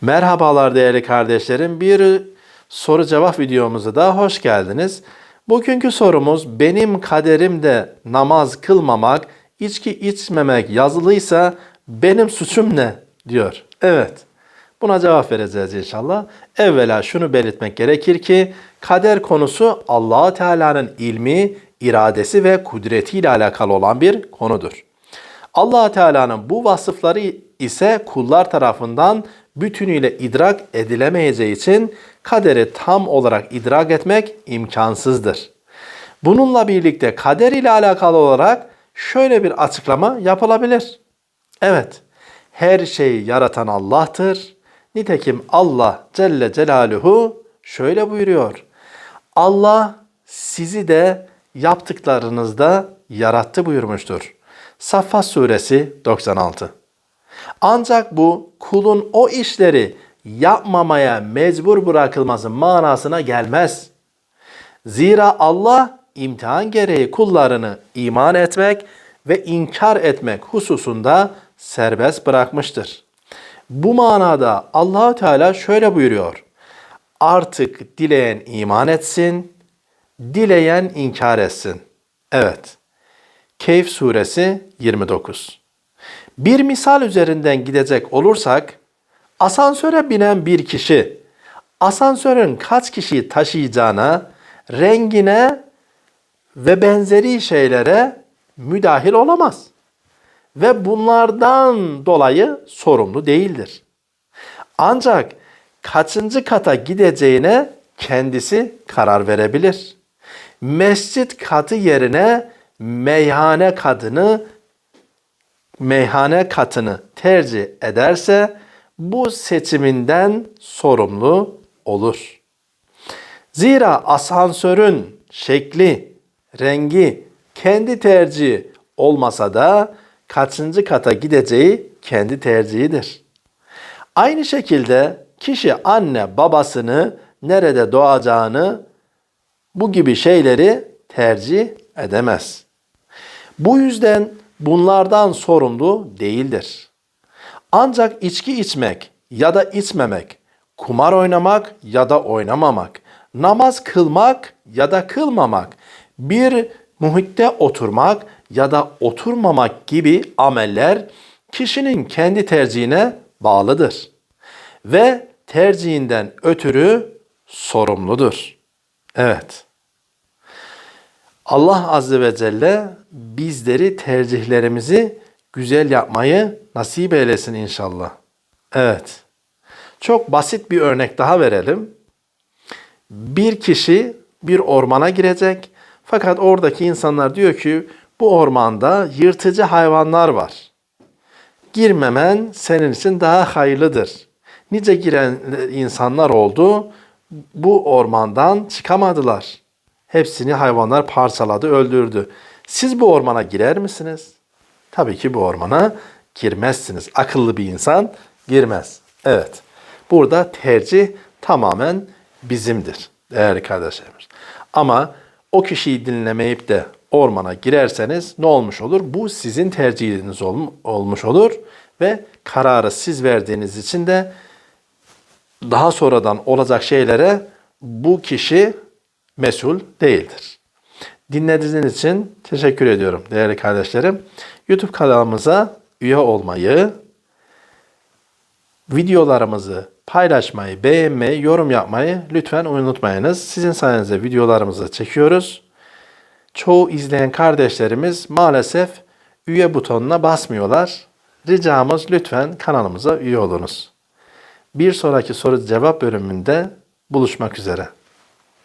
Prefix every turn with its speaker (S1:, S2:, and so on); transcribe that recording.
S1: Merhabalar değerli kardeşlerim. Bir soru cevap videomuza da hoş geldiniz. Bugünkü sorumuz benim kaderimde namaz kılmamak, içki içmemek yazılıysa benim suçum ne diyor. Evet. Buna cevap vereceğiz inşallah. Evvela şunu belirtmek gerekir ki kader konusu Allah Teala'nın ilmi, iradesi ve kudretiyle alakalı olan bir konudur. allah Teala'nın bu vasıfları ise kullar tarafından bütünüyle idrak edilemeyeceği için kaderi tam olarak idrak etmek imkansızdır. Bununla birlikte kader ile alakalı olarak şöyle bir açıklama yapılabilir. Evet, her şeyi yaratan Allah'tır. Nitekim Allah Celle Celaluhu şöyle buyuruyor. Allah sizi de yaptıklarınızda yarattı buyurmuştur. Saffat suresi 96. Ancak bu kulun o işleri yapmamaya mecbur bırakılması manasına gelmez. Zira Allah imtihan gereği kullarını iman etmek ve inkar etmek hususunda serbest bırakmıştır. Bu manada Allahü Teala şöyle buyuruyor. Artık dileyen iman etsin, dileyen inkar etsin. Evet. Keyf suresi 29. Bir misal üzerinden gidecek olursak, asansöre binen bir kişi asansörün kaç kişiyi taşıyacağına, rengine ve benzeri şeylere müdahil olamaz. Ve bunlardan dolayı sorumlu değildir. Ancak kaçıncı kata gideceğine kendisi karar verebilir. Mescit katı yerine meyhane katını meyhane katını tercih ederse bu seçiminden sorumlu olur. Zira asansörün şekli, rengi kendi tercihi olmasa da kaçıncı kata gideceği kendi tercihidir. Aynı şekilde kişi anne babasını nerede doğacağını bu gibi şeyleri tercih edemez. Bu yüzden bunlardan sorumlu değildir. Ancak içki içmek ya da içmemek, kumar oynamak ya da oynamamak, namaz kılmak ya da kılmamak, bir muhitte oturmak ya da oturmamak gibi ameller kişinin kendi tercihine bağlıdır ve tercihinden ötürü sorumludur. Evet. Allah Azze ve Celle bizleri tercihlerimizi güzel yapmayı nasip eylesin inşallah. Evet. Çok basit bir örnek daha verelim. Bir kişi bir ormana girecek fakat oradaki insanlar diyor ki bu ormanda yırtıcı hayvanlar var. Girmemen senin için daha hayırlıdır. Nice giren insanlar oldu. Bu ormandan çıkamadılar. Hepsini hayvanlar parçaladı, öldürdü. Siz bu ormana girer misiniz? Tabii ki bu ormana girmezsiniz. Akıllı bir insan girmez. Evet. Burada tercih tamamen bizimdir değerli kardeşlerimiz. Ama o kişiyi dinlemeyip de ormana girerseniz ne olmuş olur? Bu sizin tercihiniz ol, olmuş olur ve kararı siz verdiğiniz için de daha sonradan olacak şeylere bu kişi mesul değildir. Dinlediğiniz için teşekkür ediyorum değerli kardeşlerim. YouTube kanalımıza üye olmayı, videolarımızı paylaşmayı, beğenmeyi, yorum yapmayı lütfen unutmayınız. Sizin sayenizde videolarımızı çekiyoruz. Çoğu izleyen kardeşlerimiz maalesef üye butonuna basmıyorlar. Ricamız lütfen kanalımıza üye olunuz. Bir sonraki soru cevap bölümünde buluşmak üzere.